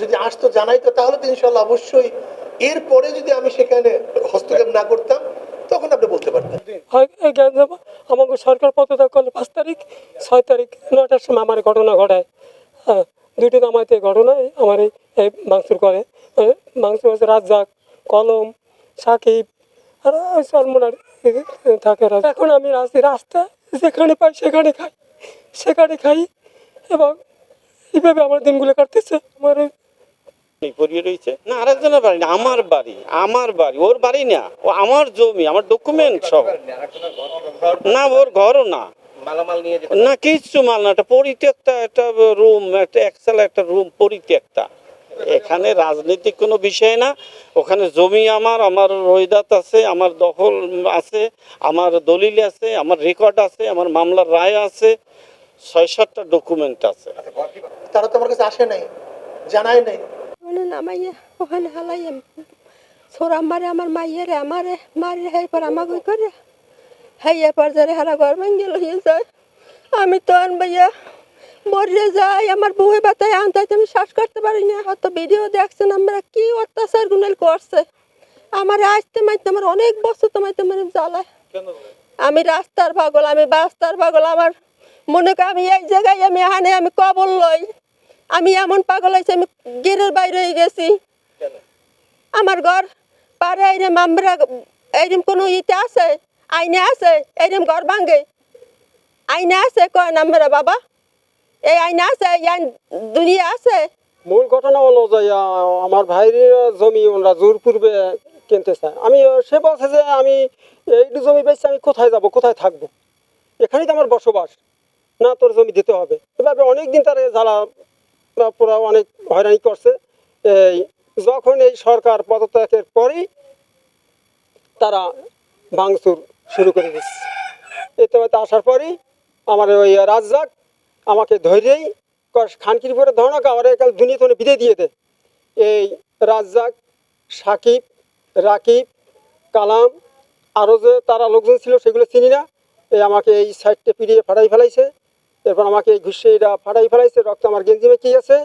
যদি আসতো জানাইতো, তাহলে তো ইনশাল্লাহ অবশ্যই এরপরে যদি আমি সেখানে হস্তক্ষেপ না করতাম, তখন আপনি বলতে আমাকে সরকার পদত্যাগ পাঁচ তারিখ, ছয় তারিখ নটার সময় আমার ঘটনা ঘটায়। হ্যাঁ, তো আমার ঘটনায় আমার এই মাংসুর করে। হ্যাঁ, মাংসুর হচ্ছে রাজ্জাক, কলম, সাকিব, আর আর থাকে এখন আমি রাস্তা রাস্তা যেখানে পাই সেখানে খাই। সেখানে খাই এবং এইভাবে আমার দিনগুলো কাটতেছে। আমার এই এই পড়িয়ে রয়েছে। না আরেকজনের বাড়ি না আমার বাড়ি আমার বাড়ি ওর বাড়ি না ও আমার জমি আমার ডকুমেন্ট সব। না ওর ঘরও না। না কিচ্ছু মাল না একটা পরিত্যক্তা একটা রুম একটা একসালা একটা রুম পরিত্যক্তা। এখানে রাজনৈতিক কোনো বিষয় না। ওখানে জমি আমার আমার রৈদাত আছে আমার দখল আছে আমার দলিল আছে আমার রেকর্ড আছে আমার মামলার রায় আছে ছয় সাতটা ডকুমেন্ট আছে তারা তো আমার কাছে আসে নাই জানায় নাই। নামাইয়া ওখানে হালাইয়া ছোড়া মারে আমার মাইয়ারে আমারে মারি হাই পর আমাকে করে। হাইয়া পর যারে হারা ঘর ভাঙ্গে লইয়া যায়। আমি তো আন ভাইয়া মরিয়ে যাই আমার বউয়ে বাতায় আনতে আমি শ্বাস করতে পারি না। হয়তো ভিডিও দেখছেন আমরা কি অত্যাচার গুনাল করছে। আমার আসতে মাইতে আমার অনেক বছর তো মাইতে মানে জ্বালায়। আমি রাস্তার পাগল আমি বাস্তার পাগল আমার মনে করি আমি এক জায়গায় আমি হানে আমি কবল লই। আমি এমন পাগল হয়েছি আমি গেরের বাইরে হয়ে গেছি। আমার ঘর পারে এইরম আমরা এইরম কোনো ইতে আছে? আইনে আছে? এইরম ঘর ভাঙ্গে আইনে আছে? কয় আমরা বাবা? এই আইনে আছে এই আইন দুনিয়া আছে। মূল ঘটনা অনুযায়ী আহ, আমার ভাইয়ের জমি ওনারা জোর পূর্বে কিনতে চায় আমি সে বলছে যে আমি এইটু জমি বেচছি আমি কোথায় যাব কোথায় থাকব? এখানেই তো আমার বসবাস। না তোর জমি দিতে হবে। এভাবে অনেক দিন তারা জ্বালা পুরা অনেক হয়রানি করছে। এই যখন এই সরকার পদত্যাগের পরেই তারা ভাঙচুর শুরু করে দিচ্ছে এতে আসার পরেই আমার ওই রাজ্জাক আমাকে কস- খানকির পরে ধরনা আমার একাল দুনিয়া তো বিদে দিয়ে দে। এই রাজ্জাক, সাকিব, রাকিব, কালাম আরও যে তারা লোকজন ছিল সেগুলো চিনি না। এই আমাকে এই সাইডটা পিড়িয়ে ফাটাই ফেলাইছে। এরপর আমাকে ঘুষে এটা ফাটাই ফেলাইছে, রক্ত আমার গেঞ্জি মেকি আছে